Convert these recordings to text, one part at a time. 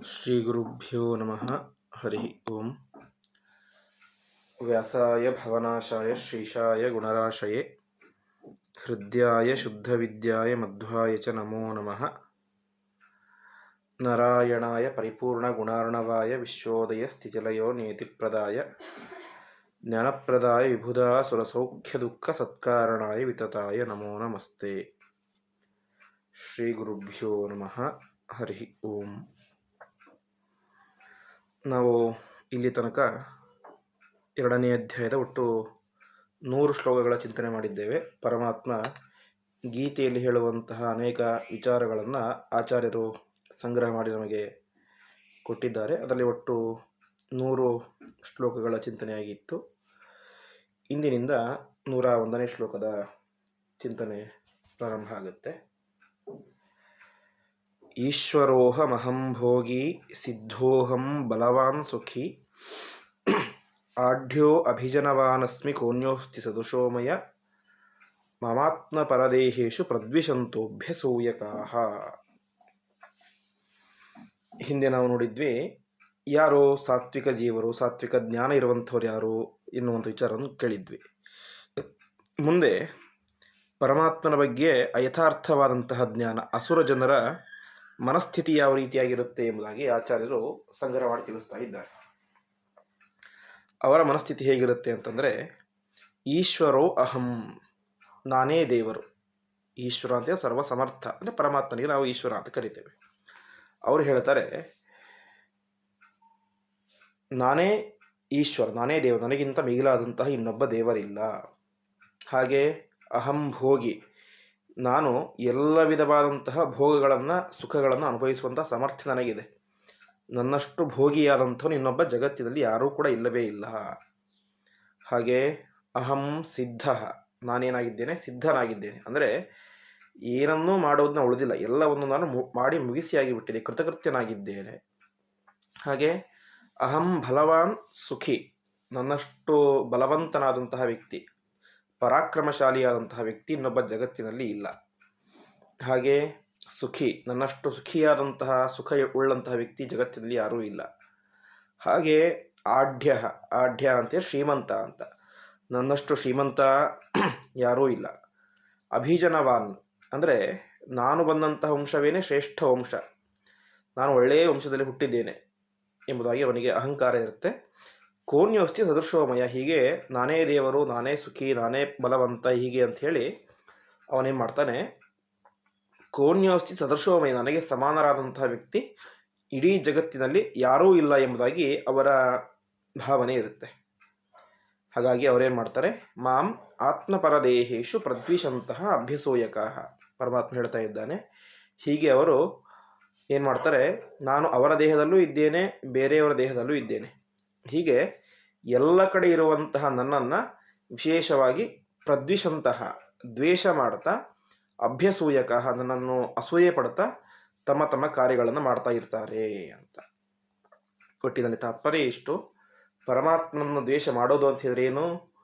శ్రీగురుభ్యో నమ హరి ఓం వ్యాసాయ భవనాశాయ శ్రీషాయ గుణరాశయే హృద్యాయ శుద్ధ విద్యాయ మధ్వాయ చ నమో నమ నరాయణాయ పరిపూర్ణ గుణార్ణవాయ విశ్వోదయ స్థితిలయో నేతిప్రదాయ జ్ఞానప్రదాయ విభుదా సురసౌఖ్య దుఃఖ సత్కారణాయ వితతాయ నమో నమస్తే శ్రీగురుభ్యో నమ హరి ఓం ನಾವು ಇಲ್ಲಿ ತನಕ ಎರಡನೇ ಅಧ್ಯಾಯದ ಒಟ್ಟು ನೂರು ಶ್ಲೋಕಗಳ ಚಿಂತನೆ ಮಾಡಿದ್ದೇವೆ. ಪರಮಾತ್ಮ ಗೀತೆಯಲ್ಲಿ ಹೇಳುವಂತಹ ಅನೇಕ ವಿಚಾರಗಳನ್ನು ಆಚಾರ್ಯರು ಸಂಗ್ರಹ ಮಾಡಿ ನಮಗೆ ಕೊಟ್ಟಿದ್ದಾರೆ. ಅದರಲ್ಲಿ ಒಟ್ಟು ನೂರು ಶ್ಲೋಕಗಳ ಚಿಂತನೆಯಾಗಿತ್ತು. ಇಂದಿನಿಂದ ನೂರ ಒಂದನೇ ಶ್ಲೋಕದ ಚಿಂತನೆ ಪ್ರಾರಂಭ ಆಗುತ್ತೆ. ಈಶ್ವರೋಹಮಹಂ ಭೋಗಿ ಸಿದ್ಧೋಹಂ ಬಲವಾನ್ ಸುಖಿ. ಆಢ್ಯೋ ಅಭಿಜನವಾನಸ್ಮಿ ಕೋನ್ಯೋಸ್ತಿ ಸದುಶೋಮಯ. ಮಮಾತ್ಮ ಪರದೇಹೇಶು ಪ್ರದ್ವಿಷಂತೋಭ್ಯ ಸೂಯಕಾಹ. ಹಿಂದೆ ನಾವು ನೋಡಿದ್ವಿ, ಯಾರೋ ಸಾತ್ವಿಕ ಜೀವರು, ಸಾತ್ವಿಕ ಜ್ಞಾನ ಇರುವಂಥವ್ರು ಯಾರು ಎನ್ನುವಂಥ ವಿಚಾರವನ್ನು ಕೇಳಿದ್ವಿ. ಮುಂದೆ ಪರಮಾತ್ಮನ ಬಗ್ಗೆ ಅಯಥಾರ್ಥವಾದಂತಹ ಜ್ಞಾನ, ಅಸುರ ಜನರ ಮನಸ್ಥಿತಿ ಯಾವ ರೀತಿಯಾಗಿರುತ್ತೆ ಎಂಬುದಾಗಿ ಆಚಾರ್ಯರು ಸಂಗ್ರಹ ಮಾಡಿ ತಿಳಿಸ್ತಾ ಇದ್ದಾರೆ. ಅವರ ಮನಸ್ಥಿತಿ ಹೇಗಿರುತ್ತೆ ಅಂತಂದರೆ, ಈಶ್ವರೋ ಅಹಂ, ನಾನೇ ದೇವರು. ಈಶ್ವರ ಅಂತ ಸರ್ವ ಸಮರ್ಥ ಅಂದರೆ ಪರಮಾತ್ಮನಿಗೆ ನಾವು ಈಶ್ವರ ಅಂತ ಕರಿತೇವೆ. ಅವರು ಹೇಳ್ತಾರೆ, ನಾನೇ ಈಶ್ವರ, ನಾನೇ ದೇವರು, ನನಗಿಂತ ಮಿಗಿಲಾದಂತಹ ಇನ್ನೊಬ್ಬ ದೇವರಿಲ್ಲ. ಹಾಗೆ ಅಹಂ ಭೋಗಿ ನಾನು ಎಲ್ಲ ವಿಧವಾದಂತಹ ಭೋಗಗಳನ್ನು, ಸುಖಗಳನ್ನು ಅನುಭವಿಸುವಂಥ ಸಾಮರ್ಥ್ಯ ನನಗಿದೆ. ನನ್ನಷ್ಟು ಭೋಗಿಯಾದಂಥವನು ಇನ್ನೊಬ್ಬ ಜಗತ್ತಿನಲ್ಲಿ ಯಾರೂ ಕೂಡ ಇಲ್ಲವೇ ಇಲ್ಲ. ಹಾಗೆ ಅಹಂ ಸಿದ್ಧ, ನಾನೇನಾಗಿದ್ದೇನೆ? ಸಿದ್ಧನಾಗಿದ್ದೇನೆ. ಅಂದರೆ ಏನನ್ನೂ ಮಾಡೋದನ್ನ ಉಳಿದಿಲ್ಲ. ಎಲ್ಲವನ್ನು ನಾನು ಮಾಡಿ ಮುಗಿಸಿಯಾಗಿ ಬಿಟ್ಟಿದೆ. ಕೃತಕೃತ್ಯನಾಗಿದ್ದೇನೆ. ಹಾಗೆ ಅಹಂ ಬಲವಾನ್ ಸುಖಿ, ನನ್ನಷ್ಟು ಬಲವಂತನಾದಂತಹ ವ್ಯಕ್ತಿ. ಪರಾಕ್ರಮಶಾಲಿಯಾದಂತಹ ವ್ಯಕ್ತಿ ಇನ್ನೊಬ್ಬ ಜಗತ್ತಿನಲ್ಲಿ ಇಲ್ಲ. ಹಾಗೆ ಸುಖಿ, ನನ್ನಷ್ಟು ಸುಖಿಯಾದಂತಹ ಸುಖ ಉಳ್ಳಂತಹ ವ್ಯಕ್ತಿ ಜಗತ್ತಿನಲ್ಲಿ ಯಾರೂ ಇಲ್ಲ. ಹಾಗೆ ಆಢ್ಯ ಆಢ್ಯ ಅಂತ ಶ್ರೀಮಂತ ಅಂತ. ನನ್ನಷ್ಟು ಶ್ರೀಮಂತ ಯಾರೂ ಇಲ್ಲ. ಅಭಿಜನವಾನ್ ಅಂದರೆ ನಾನು ಬಂದಂತಹ ವಂಶವೇನೇ ಶ್ರೇಷ್ಠ ವಂಶ. ನಾನು ಒಳ್ಳೆಯ ವಂಶದಲ್ಲಿ ಹುಟ್ಟಿದ್ದೇನೆ ಎಂಬುದಾಗಿ ಅವನಿಗೆ ಅಹಂಕಾರ ಇರುತ್ತೆ. ಕೋನ್ಯೋಸ್ತಿ ಸದೃಶೋಮಯ ಹೀಗೆ ನಾನೇ ದೇವರು, ನಾನೇ ಸುಖಿ, ನಾನೇ ಬಲವಂತ, ಹೀಗೆ ಅಂಥೇಳಿ ಅವನೇನು ಮಾಡ್ತಾನೆ? ಕೋನ್ಯೋಸ್ತಿ ಸದೃಶೋಮಯ ನನಗೆ ಸಮಾನರಾದಂತಹ ವ್ಯಕ್ತಿ ಇಡೀ ಜಗತ್ತಿನಲ್ಲಿ ಯಾರೂ ಇಲ್ಲ ಎಂಬುದಾಗಿ ಅವರ ಭಾವನೆ ಇರುತ್ತೆ. ಹಾಗಾಗಿ ಅವರೇನು ಮಾಡ್ತಾರೆ? ಮಾಂ ಆತ್ಮಪರದೇಹೇಶು ಪ್ರದ್ವಿಷಂತಹ ಅಭ್ಯಸೋಯಕ. ಪರಮಾತ್ಮ ಹೇಳ್ತಾ ಇದ್ದಾನೆ. ಹೀಗೆ ಅವರು ಏನು ಮಾಡ್ತಾರೆ? ನಾನು ಅವರ ದೇಹದಲ್ಲೂ ಇದ್ದೇನೆ, ಬೇರೆಯವರ ದೇಹದಲ್ಲೂ ಇದ್ದೇನೆ. ಹೀಗೆ ಎಲ್ಲ ಕಡೆ ಇರುವಂತಹ ನನ್ನನ್ನು ವಿಶೇಷವಾಗಿ ಪ್ರದ್ವಿಷಂತಹ ದ್ವೇಷ ಮಾಡ್ತಾ, ಅಭ್ಯಸೂಯಕ ನನ್ನನ್ನು ಅಸೂಯೆ ಪಡ್ತಾ ತಮ್ಮ ತಮ್ಮ ಕಾರ್ಯಗಳನ್ನು ಮಾಡ್ತಾ ಇರ್ತಾರೆ ಅಂತ. ಒಟ್ಟಿನಲ್ಲಿ ತಾತ್ಪರ್ಯ ಇಷ್ಟು. ಪರಮಾತ್ಮನನ್ನು ದ್ವೇಷ ಮಾಡೋದು ಅಂತ ಹೇಳಿದ್ರೆ ಏನು?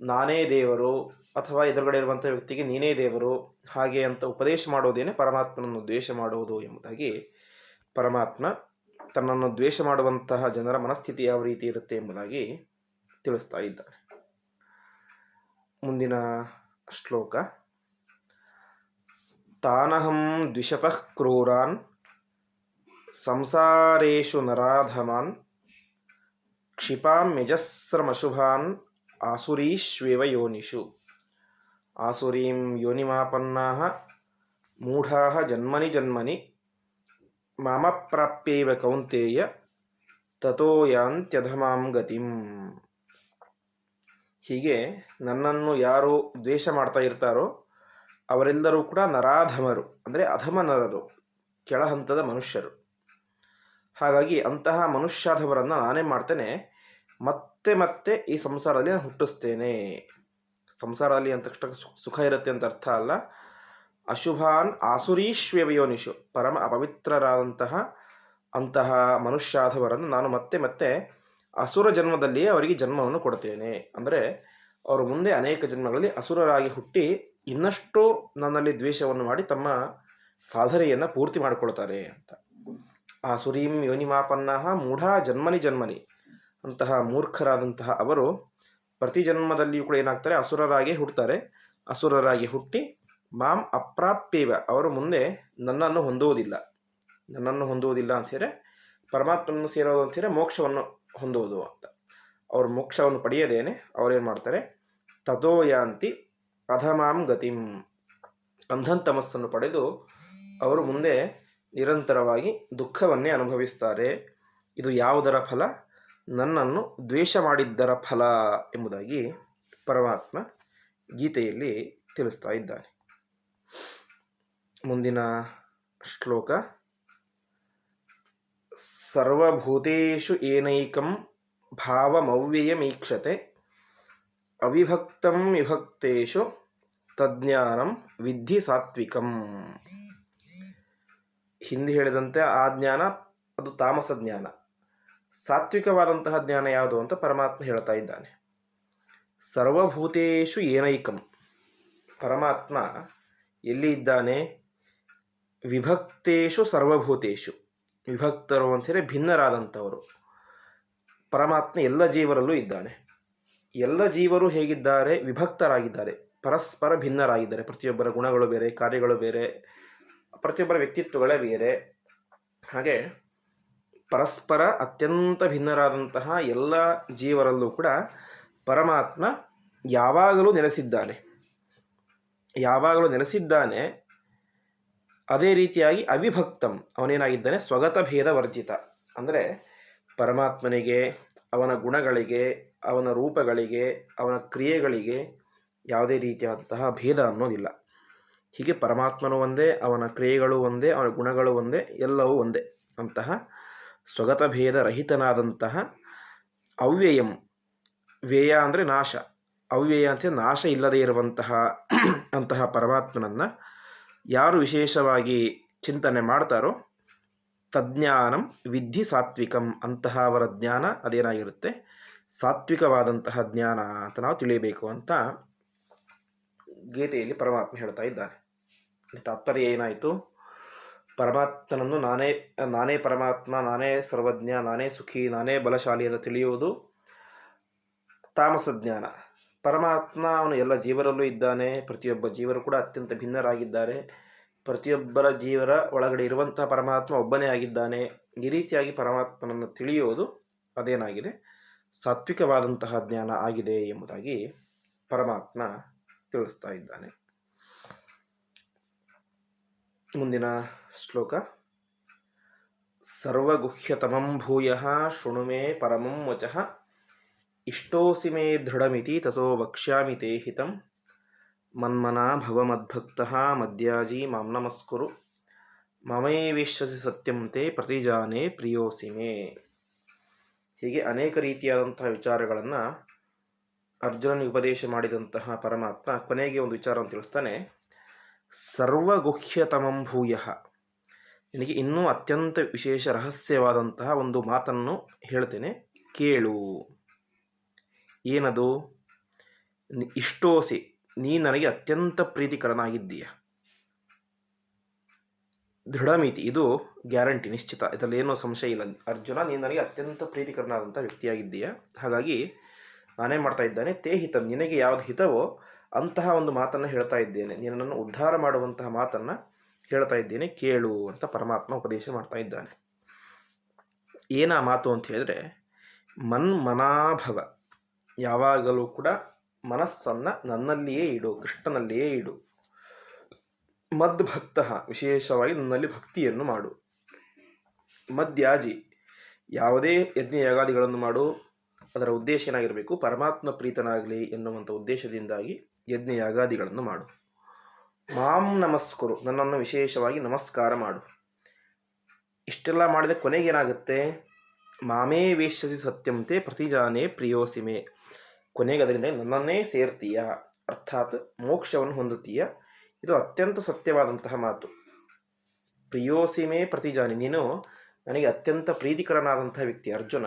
ನಾನೇ ದೇವರು ಅಥವಾ ಎದುರುಗಡೆ ಇರುವಂಥ ವ್ಯಕ್ತಿಗೆ ನೀನೇ ದೇವರು, ಹಾಗೆ ಅಂತ ಉಪದೇಶ ಮಾಡೋದೇನೆ ಪರಮಾತ್ಮನನ್ನು ದ್ವೇಷ ಮಾಡೋದು ಎಂಬುದಾಗಿ ಪರಮಾತ್ಮ ತನ್ನನ್ನು ದ್ವೇಷ ಮಾಡುವಂತಹ ಜನರ ಮನಸ್ಥಿತಿ ಯಾವ ರೀತಿ ಇರುತ್ತೆ ಎಂಬುದಾಗಿ ತಿಳಿಸ್ತಾ ಇದ್ದಾನೆ. ಮುಂದಿನ ಶ್ಲೋಕ. ತಾನಹಂ ದ್ವಿಷತಃ ಕ್ರೂರಾನ್ ಸಂಸಾರೇಶು ನರಾಧಮಾನ್, ಕ್ಷಿಪಾಮ್ಯಜಸ್ರಮಶುಭಾನ್, ಆಸುರೀಶ್ವೇವ ಯೋನಿಷು. ಆಸುರೀಂ ಯೋನಿಮಾಪನ್ನಾ ಮೂಢಾ ಜನ್ಮನಿ ಜನ್ಮನಿ ಮಾಮ ಪ್ರಾಪ್ಯವ ಕೌಂತೇಯ ತಥೋ ಯಾಂತ್ಯಧಮಾಂ ಗತಿಂ ಹೀಗೆ ನನ್ನನ್ನು ಯಾರು ದ್ವೇಷ ಮಾಡ್ತಾ ಇರ್ತಾರೋ ಅವರೆಲ್ಲರೂ ಕೂಡ ನರಾಧಮರು, ಅಂದರೆ ಅಧಮನರರು, ಕೆಳಹಂತದ ಮನುಷ್ಯರು. ಹಾಗಾಗಿ ಅಂತಹ ಮನುಷ್ಯಾಧಮರನ್ನು ನಾನೇ ಮಾಡ್ತೇನೆ, ಮತ್ತೆ ಮತ್ತೆ ಈ ಸಂಸಾರದಲ್ಲಿ ನಾನು ಹುಟ್ಟಿಸ್ತೇನೆ. ಸಂಸಾರದಲ್ಲಿ ಅಂತ ಸುಖ ಇರುತ್ತೆ ಅಂತ ಅರ್ಥ ಅಲ್ಲ. ಅಶುಭಾನ್ ಆಸುರೀಶ್ವ್ಯವಯೋನಿಷು. ಪರಮ ಅಪವಿತ್ರರಾದಂತಹ ಅಂತಹ ಮನುಷ್ಯಾಧವರನ್ನು ನಾನು ಮತ್ತೆ ಮತ್ತೆ ಅಸುರ ಜನ್ಮದಲ್ಲಿ ಅವರಿಗೆ ಜನ್ಮವನ್ನು ಕೊಡ್ತೇನೆ. ಅಂದರೆ ಅವರು ಮುಂದೆ ಅನೇಕ ಜನ್ಮಗಳಲ್ಲಿ ಅಸುರರಾಗಿ ಹುಟ್ಟಿ ಇನ್ನಷ್ಟು ನನ್ನಲ್ಲಿ ದ್ವೇಷವನ್ನು ಮಾಡಿ ತಮ್ಮ ಸಾಧನೆಯನ್ನು ಪೂರ್ತಿ ಮಾಡಿಕೊಳ್ತಾರೆ ಅಂತ. ಆಸುರೀಂ ಯೋನಿಮಾಪನ್ನ ಮೂಢ ಜನ್ಮನಿ ಜನ್ಮನಿ ಅಂತಹ ಮೂರ್ಖರಾದಂತಹ ಅವರು ಪ್ರತಿ ಜನ್ಮದಲ್ಲಿಯೂ ಕೂಡ ಏನಾಗ್ತಾರೆ? ಅಸುರರಾಗಿ ಹುಟ್ಟುತ್ತಾರೆ ಅಸುರರಾಗಿ ಹುಟ್ಟಿ ಮಾಂ ಅಪ್ರಾಪ್ಯವ. ಅವರು ಮುಂದೆ ನನ್ನನ್ನು ಹೊಂದುವುದಿಲ್ಲ. ನನ್ನನ್ನು ಹೊಂದುವುದಿಲ್ಲ ಅಂಥೇಳಿ ಪರಮಾತ್ಮನನ್ನು ಸೇರೋದು ಅಂಥೇಳಿ ಮೋಕ್ಷವನ್ನು ಹೊಂದುವುದು ಅಂತ. ಅವರು ಮೋಕ್ಷವನ್ನು ಪಡೆಯದೇನೆ ಅವರೇನು ಮಾಡ್ತಾರೆ? ತಥೋಯಾಂತಿ ಅಧಮಾಂ ಗತಿಂ. ಅಂಧನ್ ತಮಸ್ಸನ್ನು ಪಡೆದು ಅವರು ಮುಂದೆ ನಿರಂತರವಾಗಿ ದುಃಖವನ್ನೇ ಅನುಭವಿಸ್ತಾರೆ. ಇದು ಯಾವುದರ ಫಲ? ನನ್ನನ್ನು ದ್ವೇಷ ಮಾಡಿದ್ದರ ಫಲ ಎಂಬುದಾಗಿ ಪರಮಾತ್ಮ ಗೀತೆಯಲ್ಲಿ ತಿಳಿಸ್ತಾ ಇದ್ದಾನೆ. ಮುಂದಿನ ಶ್ಲೋಕ. ಸರ್ವಭೂತೇಷು ಏನೈಕಂ ಭಾವಮವ್ಯಯಮೀಕ್ಷತೆ. ಅವಿಭಕ್ತಂ ವಿಭಕ್ತೇಷು ತಜ್ಞಾನಂ ವಿಧಿ ಸಾತ್ವಿಕಂ. ಹಿಂದೆ ಹೇಳಿದಂತೆ ಆ ಜ್ಞಾನ ಅದು ತಾಮಸ ಜ್ಞಾನ. ಸಾತ್ವಿಕವಾದಂತಹ ಜ್ಞಾನ ಯಾವುದು ಅಂತ ಪರಮಾತ್ಮ ಹೇಳ್ತಾ ಇದ್ದಾನೆ. ಸರ್ವಭೂತೇಷು ಏನೈಕಂ. ಪರಮಾತ್ಮ ಎಲ್ಲಿ ಇದ್ದಾನೆ? ವಿಭಕ್ತೇಶು ಸರ್ವಭೂತೇಶು. ವಿಭಕ್ತರು ಅಂತೇಳಿ ಭಿನ್ನರಾದಂಥವರು. ಪರಮಾತ್ಮ ಎಲ್ಲ ಜೀವರಲ್ಲೂ ಇದ್ದಾನೆ. ಎಲ್ಲ ಜೀವರು ಹೇಗಿದ್ದಾರೆ? ವಿಭಕ್ತರಾಗಿದ್ದಾರೆ. ಪರಸ್ಪರ ಭಿನ್ನರಾಗಿದ್ದಾರೆ. ಪ್ರತಿಯೊಬ್ಬರ ಗುಣಗಳು ಬೇರೆ, ಕಾರ್ಯಗಳು ಬೇರೆ, ಪ್ರತಿಯೊಬ್ಬರ ವ್ಯಕ್ತಿತ್ವಗಳೇ ಬೇರೆ. ಹಾಗೆ ಪರಸ್ಪರ ಅತ್ಯಂತ ಭಿನ್ನರಾದಂತಹ ಎಲ್ಲ ಜೀವರಲ್ಲೂ ಕೂಡ ಪರಮಾತ್ಮ ಯಾವಾಗಲೂ ನೆಲೆಸಿದ್ದಾನೆ. ಯಾವಾಗಲೂ ನೆಲೆಸಿದ್ದಾನೆ, ಅದೇ ರೀತಿಯಾಗಿ ಅವಿಭಕ್ತಂ. ಅವನೇನಾಗಿದ್ದಾನೆ? ಸ್ವಗತ ಭೇದ ವರ್ಜಿತ. ಅಂದರೆ ಪರಮಾತ್ಮನಿಗೆ, ಅವನ ಗುಣಗಳಿಗೆ, ಅವನ ರೂಪಗಳಿಗೆ, ಅವನ ಕ್ರಿಯೆಗಳಿಗೆ ಯಾವುದೇ ರೀತಿಯಾದಂತಹ ಭೇದ ಅನ್ನೋದಿಲ್ಲ. ಹೀಗೆ ಪರಮಾತ್ಮನು ಒಂದೇ, ಅವನ ಕ್ರಿಯೆಗಳು ಒಂದೇ, ಅವನ ಗುಣಗಳು ಒಂದೇ, ಎಲ್ಲವೂ ಒಂದೇ ಅಂತಹ ಸ್ವಗತ ಭೇದ ರಹಿತನಾದಂತಹ ಅವ್ಯಯಂ. ವ್ಯಯ ಅಂದರೆ ನಾಶ. ಅವ್ಯಯ ಅಂತ ನಾಶ ಇಲ್ಲದೇ ಇರುವಂತಹ ಅಂತಹ ಪರಮಾತ್ಮನನ್ನು ಯಾರು ವಿಶೇಷವಾಗಿ ಚಿಂತನೆ ಮಾಡ್ತಾರೋ ತಜ್ಞಾನಂ ವಿಧಿ ಸಾತ್ವಿಕಂ ಅಂತಹ ಅವರ ಜ್ಞಾನ ಅದೇನಾಗಿರುತ್ತೆ? ಸಾತ್ವಿಕವಾದಂತಹ ಜ್ಞಾನ ಅಂತ ನಾವು ತಿಳಿಯಬೇಕು ಅಂತ ಗೀತೆಯಲ್ಲಿ ಪರಮಾತ್ಮ ಹೇಳ್ತಾ ಇದ್ದಾನೆ. ತಾತ್ಪರ್ಯ ಏನಾಯಿತು? ಪರಮಾತ್ಮನನ್ನು ನಾನೇ ನಾನೇ ಪರಮಾತ್ಮ, ನಾನೇ ಸರ್ವಜ್ಞ, ನಾನೇ ಸುಖಿ, ನಾನೇ ಬಲಶಾಲಿ ಅಂತ ತಿಳಿಯುವುದು ತಾಮಸ ಜ್ಞಾನ ಪರಮಾತ್ಮ ಅವನು ಎಲ್ಲ ಜೀವರಲ್ಲೂ ಇದ್ದಾನೆ. ಪ್ರತಿಯೊಬ್ಬ ಜೀವರು ಕೂಡ ಅತ್ಯಂತ ಭಿನ್ನರಾಗಿದ್ದಾರೆ. ಪ್ರತಿಯೊಬ್ಬರ ಜೀವರ ಒಳಗಡೆ ಇರುವಂತಹ ಪರಮಾತ್ಮ ಒಬ್ಬನೇ ಆಗಿದ್ದಾನೆ. ಈ ರೀತಿಯಾಗಿ ಪರಮಾತ್ಮನನ್ನು ತಿಳಿಯುವುದು ಅದೇನಾಗಿದೆ? ಸಾತ್ವಿಕವಾದಂತಹ ಜ್ಞಾನ ಆಗಿದೆ ಎಂಬುದಾಗಿ ಪರಮಾತ್ಮ ತಿಳಿಸ್ತಾ ಇದ್ದಾನೆ. ಮುಂದಿನ ಶ್ಲೋಕ. ಸರ್ವಗುಹ್ಯತಮಂ ಭೂಯ ಶೃಣುಮೇ ಪರಮಂ ವಚಃ. ಇಷ್ಟೋಸಿ ಮೇ ದೃಢಮಿತಿ ತಥೋ ವಕ್ಷ್ಯಾಮಿ ತೇ ಹಿತಂ. ಮನ್ಮನಾ ಭವಮದ್ಭಕ್ತಃ ಮದ್ಯಾಜಿ ಮಾಂ ನಮಸ್ಕುರು. ಮಮೈವೇಶ್ಯಸಿ ಸತ್ಯಂ ತೇ ಪ್ರತಿಜಾನೆ ಪ್ರಿಯೋಸಿ ಮೇ ಹೀಗೆ ಅನೇಕ ರೀತಿಯಾದಂತಹ ವಿಚಾರಗಳನ್ನು ಅರ್ಜುನನಿಗೆ ಉಪದೇಶ ಮಾಡಿದಂತಹ ಪರಮಾತ್ಮ ಕೊನೆಗೆ ಒಂದು ವಿಚಾರವನ್ನು ತಿಳಿಸ್ತಾನೆ. ಸರ್ವಗುಹ್ಯತಮಂ ಭೂಯ. ನಿನಗೆ ಇನ್ನೂ ಅತ್ಯಂತ ವಿಶೇಷ ರಹಸ್ಯವಾದಂತಹ ಒಂದು ಮಾತನ್ನು ಹೇಳ್ತೇನೆ. ಕೇಳು. ಏನದು? ಇಷ್ಟೋಸಿ, ನೀ ನನಗೆ ಅತ್ಯಂತ ಪ್ರೀತಿಕರನಾಗಿದ್ದೀಯ. ದೃಢಮಿತಿ ಇದು ಗ್ಯಾರಂಟಿ, ನಿಶ್ಚಿತ. ಇದರಲ್ಲಿ ಏನೋ ಸಂಶಯ ಇಲ್ಲ. ಅರ್ಜುನ ನೀನು ನನಗೆ ಅತ್ಯಂತ ಪ್ರೀತಿಕರನಾದಂಥ ವ್ಯಕ್ತಿಯಾಗಿದ್ದೀಯ. ಹಾಗಾಗಿ, ನಾನೇ ಮಾಡ್ತಾ ಇದ್ದಾನೆ. ತೇ ಹಿತಂ, ನಿನಗೆ ಯಾವ್ದು ಹಿತವೋ, ಅಂತಹ ಒಂದು ಮಾತನ್ನು ಹೇಳ್ತಾ ಇದ್ದೇನೆ. ನಿನ್ನನ್ನು ಉದ್ಧಾರ ಮಾಡುವಂತಹ ಮಾತನ್ನು ಹೇಳ್ತಾ ಇದ್ದೇನೆ. ಕೇಳು ಅಂತ ಪರಮಾತ್ಮ ಉಪದೇಶ ಮಾಡ್ತಾ ಇದ್ದಾನೆ. ಏನ ಮಾತು ಅಂತ ಹೇಳಿದ್ರೆ, ಮನ್ಮನಾಭವ. ಯಾವಾಗಲೂ ಕೂಡ ಮನಸ್ಸನ್ನು ನನ್ನಲ್ಲಿಯೇ ಇಡು, ಕೃಷ್ಣನಲ್ಲಿಯೇ ಇಡು. ಮದ್ಭಕ್ತ ವಿಶೇಷವಾಗಿ ನನ್ನಲ್ಲಿ ಭಕ್ತಿಯನ್ನು ಮಾಡು. ಮದ್ಯಾಜಿ, ಯಾವುದೇ ಯಜ್ಞ ಯಾಗಾದಿಗಳನ್ನು ಮಾಡು. ಅದರ ಉದ್ದೇಶ ಏನಾಗಿರಬೇಕು? ಪರಮಾತ್ಮ ಪ್ರೀತನಾಗಲಿ ಎನ್ನುವಂಥ ಉದ್ದೇಶದಿಂದಾಗಿ ಯಜ್ಞ ಯಾಗಾದಿಗಳನ್ನು ಮಾಡು. ಮಾಂ ನಮಸ್ಕರು, ನನ್ನನ್ನು ವಿಶೇಷವಾಗಿ ನಮಸ್ಕಾರ ಮಾಡು. ಇಷ್ಟೆಲ್ಲ ಮಾಡಿದ ಕೊನೆಗೇನಾಗುತ್ತೆ ಮಾಮೇ ವೇಶ್ಯಸಿ ಸತ್ಯಂತೆ ಪ್ರತಿಜಾನೇ ಪ್ರಿಯೋಸಿಮೆ. ಕೊನೆಗೆ ಅದರಿಂದ ನನ್ನನ್ನೇ ಸೇರ್ತೀಯ? ಅರ್ಥಾತ್ ಮೋಕ್ಷವನ್ನು ಹೊಂದುತ್ತೀಯ? ಇದು ಅತ್ಯಂತ ಸತ್ಯವಾದಂತಹ ಮಾತು. ಪ್ರಿಯೋಸಿಮೆ ಪ್ರತಿಜಾನಿ, ನೀನು ನನಗೆ ಅತ್ಯಂತ ಪ್ರೀತಿಕರನಾದಂತಹ ವ್ಯಕ್ತಿ ಅರ್ಜುನ.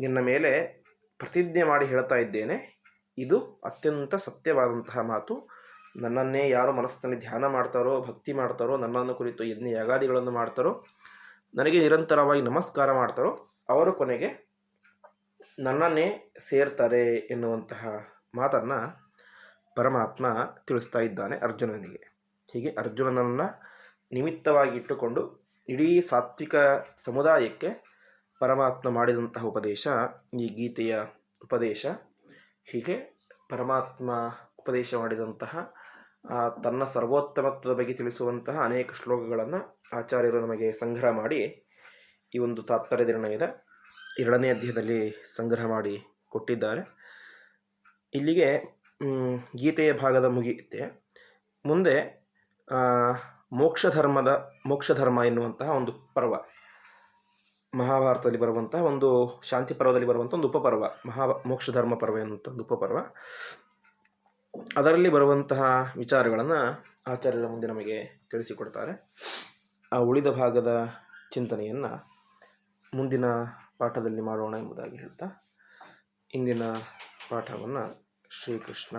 ನಿನ್ನ ಮೇಲೆ ಪ್ರತಿಜ್ಞೆ ಮಾಡಿ ಹೇಳ್ತಾ ಇದ್ದೇನೆ. ಇದು ಅತ್ಯಂತ ಸತ್ಯವಾದಂತಹ ಮಾತು. ನನ್ನನ್ನೇ ಯಾರು ಮನಸ್ಸಿನಲ್ಲಿ ಧ್ಯಾನ ಮಾಡ್ತಾರೋ, ಭಕ್ತಿ ಮಾಡ್ತಾರೋ, ನನ್ನನ್ನು ಕುರಿತು ಯಜ್ಞ ಯಾಗಾದಿಗಳನ್ನು ಮಾಡ್ತಾರೋ ನನಗೆ ನಿರಂತರವಾಗಿ ನಮಸ್ಕಾರ ಮಾಡ್ತಾರೋ ಅವರು ಕೊನೆಗೆ ನನ್ನನ್ನೇ ಸೇರ್ತಾರೆ ಎನ್ನುವಂತಹ ಮಾತನ್ನು ಪರಮಾತ್ಮ ತಿಳಿಸ್ತಾ ಇದ್ದಾನೆ ಅರ್ಜುನನಿಗೆ. ಹೀಗೆ ಅರ್ಜುನನನ್ನು ನಿಮಿತ್ತವಾಗಿ ಇಟ್ಟುಕೊಂಡು ಇಡೀ ಸಾತ್ವಿಕ ಸಮುದಾಯಕ್ಕೆ ಪರಮಾತ್ಮ ಮಾಡಿದಂತಹ ಉಪದೇಶ, ಈ ಗೀತೆಯ ಉಪದೇಶ, ಹೀಗೆ ಪರಮಾತ್ಮ ಉಪದೇಶ ಮಾಡಿದಂತಹ ತನ್ನ ಸರ್ವೋತ್ತಮತ್ವದ ಬಗ್ಗೆ ತಿಳಿಸುವಂತಹ ಅನೇಕ ಶ್ಲೋಕಗಳನ್ನು ಆಚಾರ್ಯರು ನಮಗೆ ಸಂಗ್ರಹ ಮಾಡಿ ಈ ಒಂದು ತಾತ್ಪರ್ಯ ನಿರ್ಣಯದ ಎರಡನೇ ಅಧ್ಯಾಯದಲ್ಲಿ ಸಂಗ್ರಹ ಮಾಡಿ ಕೊಟ್ಟಿದ್ದಾರೆ. ಇಲ್ಲಿಗೆ ಗೀತೆಯ ಭಾಗದ ಮುಗಿಯುತ್ತೆ. ಮುಂದೆ ಮೋಕ್ಷಧರ್ಮದ ಮೋಕ್ಷ ಧರ್ಮದ ಮೋಕ್ಷ ಧರ್ಮ ಎನ್ನುವಂತಹ ಒಂದು ಪರ್ವ, ಮಹಾಭಾರತದಲ್ಲಿ ಬರುವಂತಹ ಒಂದು ಶಾಂತಿ ಪರ್ವದಲ್ಲಿ ಬರುವಂಥ ಒಂದು ಉಪಪರ್ವ, ಮಹಾ ಮೋಕ್ಷ ಧರ್ಮ ಪರ್ವ ಎನ್ನುವಂಥ ಒಂದು ಉಪಪರ್ವ. ಅದರಲ್ಲಿ ಬರುವಂತಹ ವಿಚಾರಗಳನ್ನು ಆಚಾರ್ಯರ ಮುಂದೆ ನಮಗೆ ತಿಳಿಸಿಕೊಡ್ತಾರೆ. ಆ ಉಳಿದ ಭಾಗದ ಚಿಂತನೆಯನ್ನು ಮುಂದಿನ ಪಾಠದಲ್ಲಿ ಮಾಡೋಣ ಎಂಬುದಾಗಿ ಹೇಳ್ತಾ, ಇಂದಿನ ಪಾಠವನ್ನು ಶ್ರೀಕೃಷ್ಣ